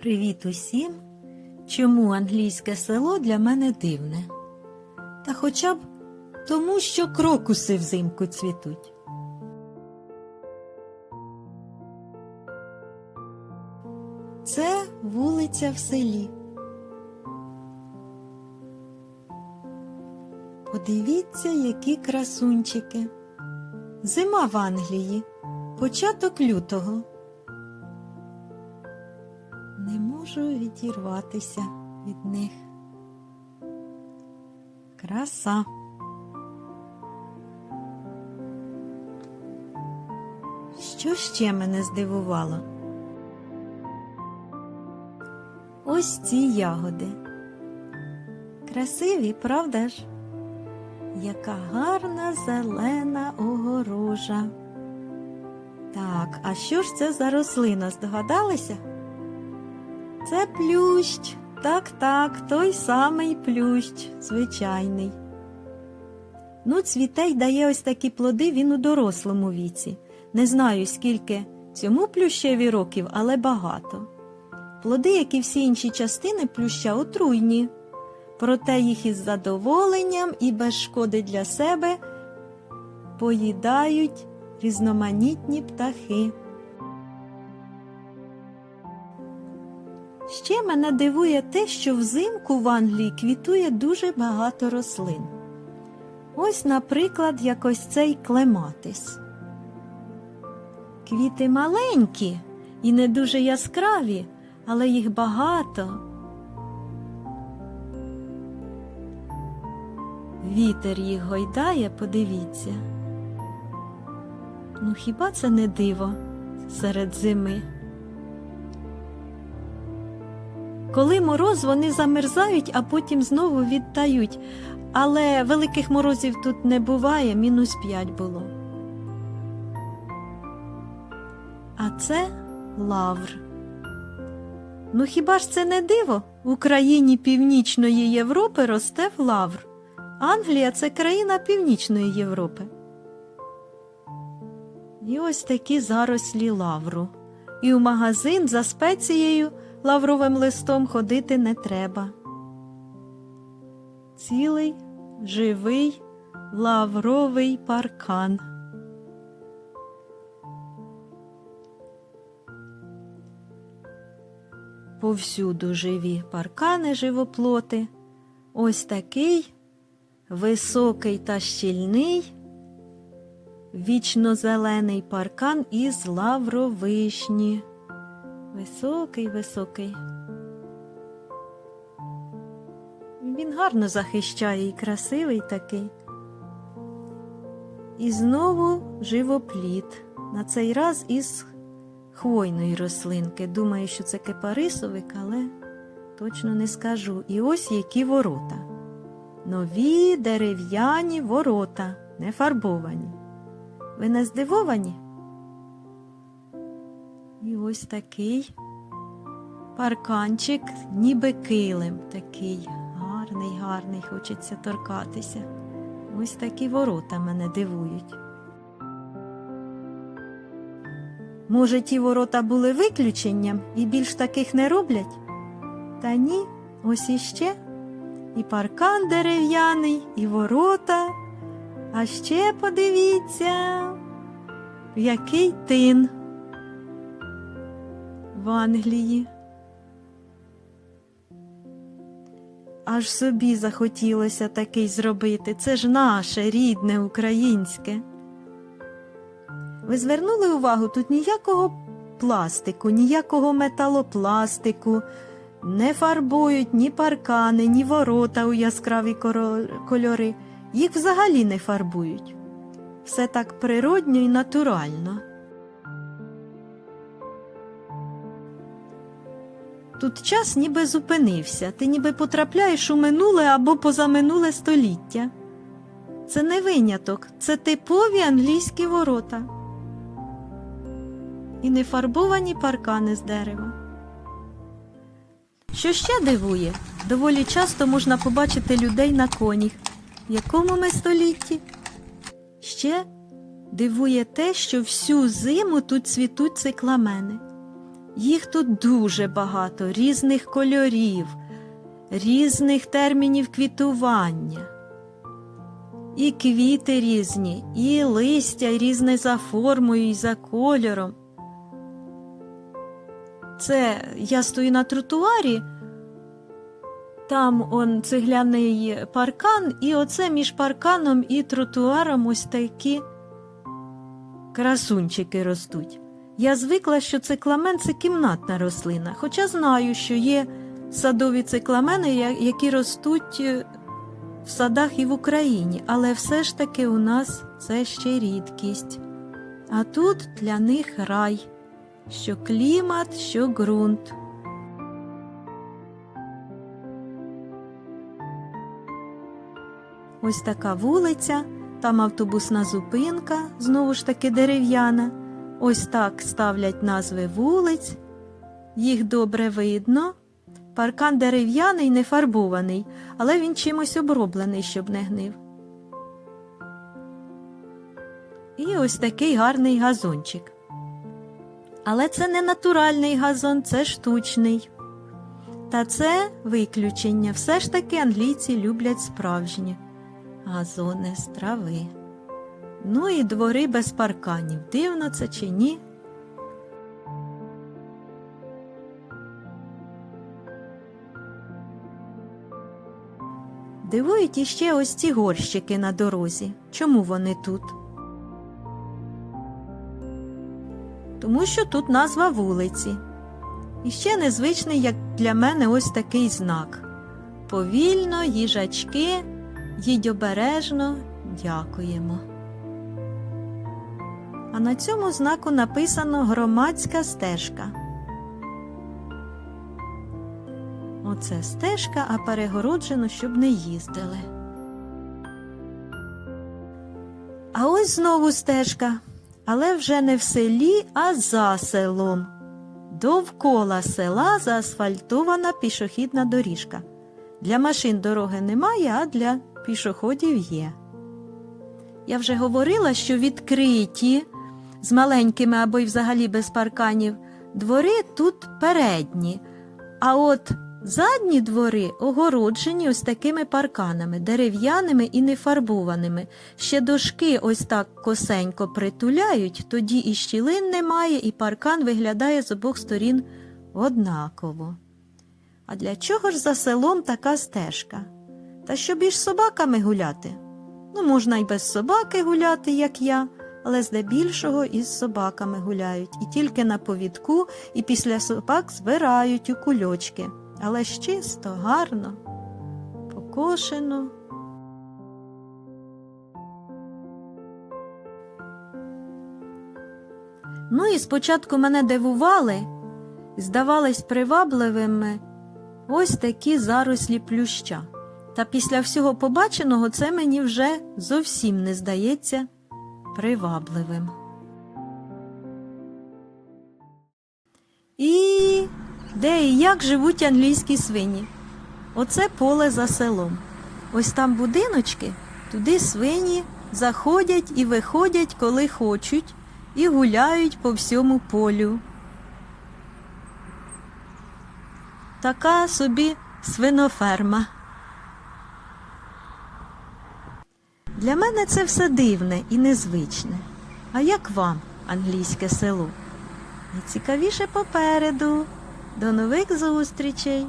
Привіт усім! Чому англійське село для мене дивне? Та хоча б тому, що крокуси взимку цвітуть. Це вулиця в селі. Подивіться, які красунчики. Зима в Англії, початок лютого. Можу відірватися від них. Краса. Що ще мене здивувало? Ось ці ягоди. Красиві, правда ж? Яка гарна зелена огорожа. Так, а що ж це за рослина? Здогадалися? Це плющ. Так, так, той самий плющ, звичайний. Ну, цвітей дає ось такі плоди він у дорослому віці. Не знаю, скільки цьому плющеві років, але багато. Плоди, як і всі інші частини плюща, отруйні. Проте їх із задоволенням і без шкоди для себе поїдають різноманітні птахи. Ще мене дивує те, що взимку в Англії квітує дуже багато рослин. Ось, наприклад, як ось цей клематис. Квіти маленькі і не дуже яскраві, але їх багато. Вітер їх гойдає, подивіться. Ну хіба це не диво серед зими? Коли мороз, вони замерзають, а потім знову відтають. Але великих морозів тут не буває, мінус 5 було. А це лавр. Ну хіба ж це не диво? В Україні Північної Європи росте лавр. Англія це країна Північної Європи. І ось такі зарослі лавру. І в магазин за спецією лавровим листом ходити не треба. Цілий живий лавровий паркан. Повсюду живі паркани живоплоти. Ось такий високий та щільний, вічно-зелений паркан із лавровишні. Високий, високий. Він гарно захищає і красивий такий. І знову живопліт. На цей раз із хвойної рослинки. Думаю, що це кипарисовик, але точно не скажу. І ось які ворота. Нові дерев'яні ворота, не фарбовані. Ви не здивовані? І ось такий парканчик, ніби килим, такий гарний, гарний, хочеться торкатися. Ось такі ворота мене дивують. Може, ті ворота були виключенням і більш таких не роблять? Та ні, ось іще і паркан дерев'яний, і ворота. А ще подивіться, який тин в Англії. Аж собі захотілося такий зробити. Це ж наше рідне українське. Ви звернули увагу, тут ніякого пластику, ніякого металопластику, не фарбують ні паркани, ні ворота у яскраві кольори. Їх взагалі не фарбують. Все так природньо і натурально. Тут час ніби зупинився, ти ніби потрапляєш у минуле або позаминуле століття. Це не виняток, це типові англійські ворота. І не фарбовані паркани з дерева. Що ще дивує, доволі часто можна побачити людей на конях. В якому ми столітті? Ще дивує те, що всю зиму тут цвітуть цикламени. Їх тут дуже багато, різних кольорів, різних термінів квітування. І квіти різні, і листя різне за формою і за кольором. Це я стою на тротуарі, там он цегляний паркан, і оце між парканом і тротуаром ось такі красунчики ростуть. Я звикла, що цикламен це кімнатна рослина, хоча знаю, що є садові цикламени, які ростуть е, в садах і в Україні, але все ж таки у нас це ще рідкість. А тут для них рай, що клімат, що ґрунт. Ось така вулиця, там автобусна зупинка, знову ж таки дерев'яна. Ось так ставлять назви вулиць, їх добре видно. Паркан дерев'яний, не фарбований, але він чимось оброблений, щоб не гнив. І ось такий гарний газончик. Але це не натуральний газон, це штучний. Та це виключення. Все ж таки англійці люблять справжні газони з трави. Ну і двори без парканів. Дивно це чи ні? Дивують іще ось ці горщики на дорозі. Чому вони тут? Тому що тут назва вулиці. І ще незвичний, як для мене, ось такий знак. Повільно, їжачки, їдь обережно, дякуємо. А на цьому знаку написано громадська стежка. Оце стежка, а перегороджено, щоб не їздили. А ось знову стежка, але вже не в селі, а за селом. Довкола села заасфальтована пішохідна доріжка. Для машин дороги немає, а для пішоходів є. Я вже говорила, що відкриті з маленькими або й взагалі без парканів двори тут передні, а от задні двори огороджені ось такими парканами, дерев'яними і нефарбованими. Ще дошки ось так косенько притуляють, тоді і щілин немає, і паркан виглядає з обох сторін однаково. А для чого ж за селом така стежка? Та щоб із собаками гуляти. Ну, можна й без собаки гуляти, як я, але здебільшого із собаками гуляють, і тільки на повідку, і після собак збирають у кульочки. Але ж чисто, гарно, покошено. Ну і спочатку мене дивували, здавались привабливими ось такі зарослі плюща. Та після всього побаченого це мені вже зовсім не здається привабливим. І де і як живуть англійські свині? Оце поле за селом. Ось там будиночки, туди свині заходять і виходять, коли хочуть, і гуляють по всьому полю. Така собі свиноферма. Для мене це все дивне і незвичне. А як вам, англійське село? Найцікавіше попереду. До нових зустрічей!